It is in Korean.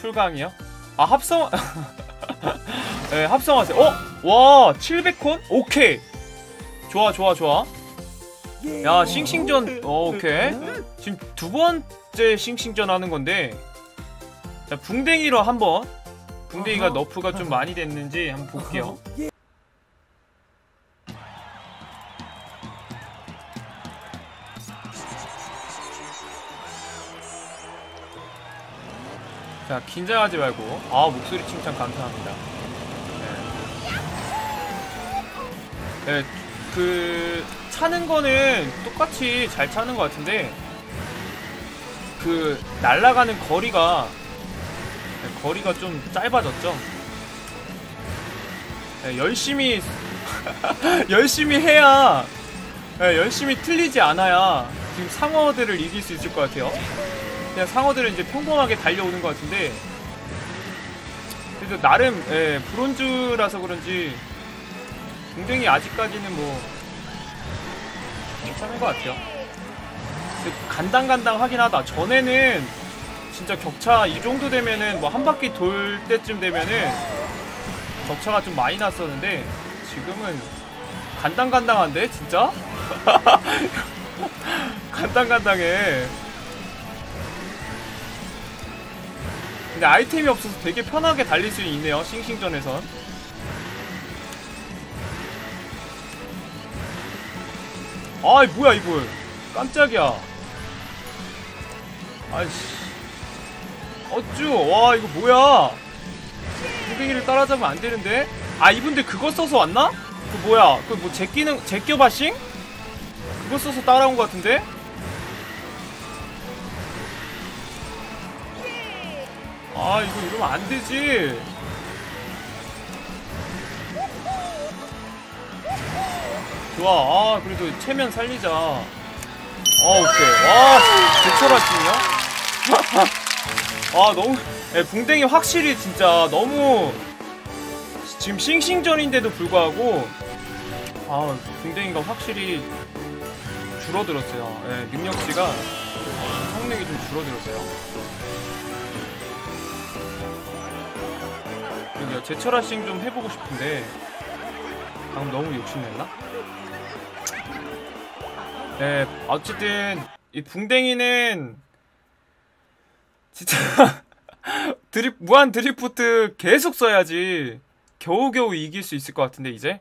풀강이요? 아 합성 네 합성하세요 어? 와 700콘? 오케이 좋아 좋아 좋아 야 싱싱전 어, 오케이 지금 두 번째 싱싱전 하는 건데 자 붕댕이로 한번 붕댕이가. 너프가 좀 많이 됐는지 한번 볼게요 자 긴장하지 말고 아 목소리 칭찬 감사합니다 네, 네, 그 차는 거는 똑같이 잘 차는 것 같은데 그 날아가는 거리가 네, 거리가 좀 짧아졌죠. 네, 열심히 열심히 해야 네, 열심히 틀리지 않아야 지금 상어들을 이길 수 있을 것 같아요. 그냥 상어들은 이제 평범하게 달려오는 것 같은데 그래도 나름 예, 브론즈라서 그런지 굉장히 아직까지는 뭐 괜찮은 것 같아요. 간당간당 하긴 하다. 전에는 진짜 격차 이 정도 되면은 뭐 한 바퀴 돌 때쯤 되면은 격차가 좀 많이 났었는데 지금은 간당간당한데 진짜? 간당간당해. 근데 아이템이 없어서 되게 편하게 달릴 수 있네요. 싱싱전에선. 아이 뭐야 이거 깜짝이야 아이씨 어쭈 와 이거 뭐야 후댕이를 따라잡으면 안 되는데 아 이분들 그거 써서 왔나? 그 뭐야 그 뭐 제끼는 제껴바싱? 그거 써서 따라온 것 같은데? 아 이거 이러면 안 되지. 좋아. 아 그래도 체면 살리자. 아 오케이 와 제철하시냐? 아 너무 예, 붕댕이 확실히 진짜 너무 지금 싱싱전인데도 불구하고 아 붕댕이가 확실히 줄어들었어요. 예, 능력치가 성능이 좀 줄어들었어요 제철화싱 좀 해보고 싶은데 방금 너무 욕심냈나? 네, 어쨌든 이 붕댕이는 진짜 드립 무한 드리프트 계속 써야지 겨우겨우 이길 수 있을 것 같은데 이제